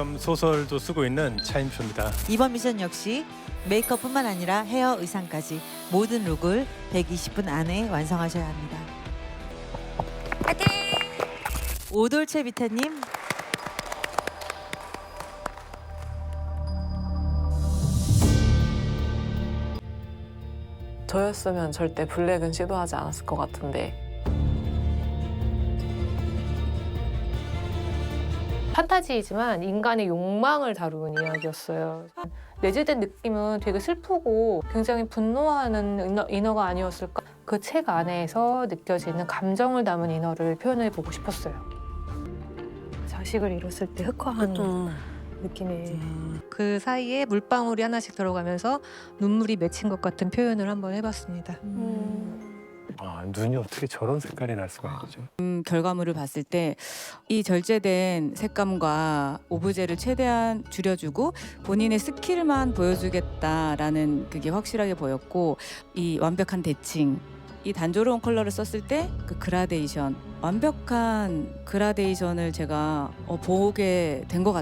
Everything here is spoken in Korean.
겸 소설도 쓰고 있는 차인표입니다. 이번 미션 역시 메이크업뿐만 아니라 헤어 의상까지 모든 룩을 120분 안에 완성하셔야 합니다. 파이팅! 오돌체 비타님 저였으면 절대 블랙은 시도하지 않았을 것 같은데 판타지이지만 인간의 욕망을 다루는 이야기였어요. 내재된 느낌은 되게 슬프고 굉장히 분노하는 인어, 인어 가 아니었을까? 그 책 안에서 느껴지는 감정을 담은 인어를 표현해 보고 싶었어요. 자식을 잃었을 때 흑화한 느낌의 그 사이에 물방울이 하나씩 들어가면서 눈물이 맺힌 것 같은 표현을 한번 해봤습니다. 아, 눈이 어떻게 저런 색깔이 날 수가 있죠? 음, 결과물을 봤을 때 이 절제된 색감과 오브제를 최대한 줄여주고 본인의 스킬만 보여주겠다라는 그게 확실하게 보였고 이 완벽한 대칭 이 단조로운 컬러를 썼을 때 그 그라데이션 완벽한 그라데이션을 제가 어, 보게 된 것 같아요.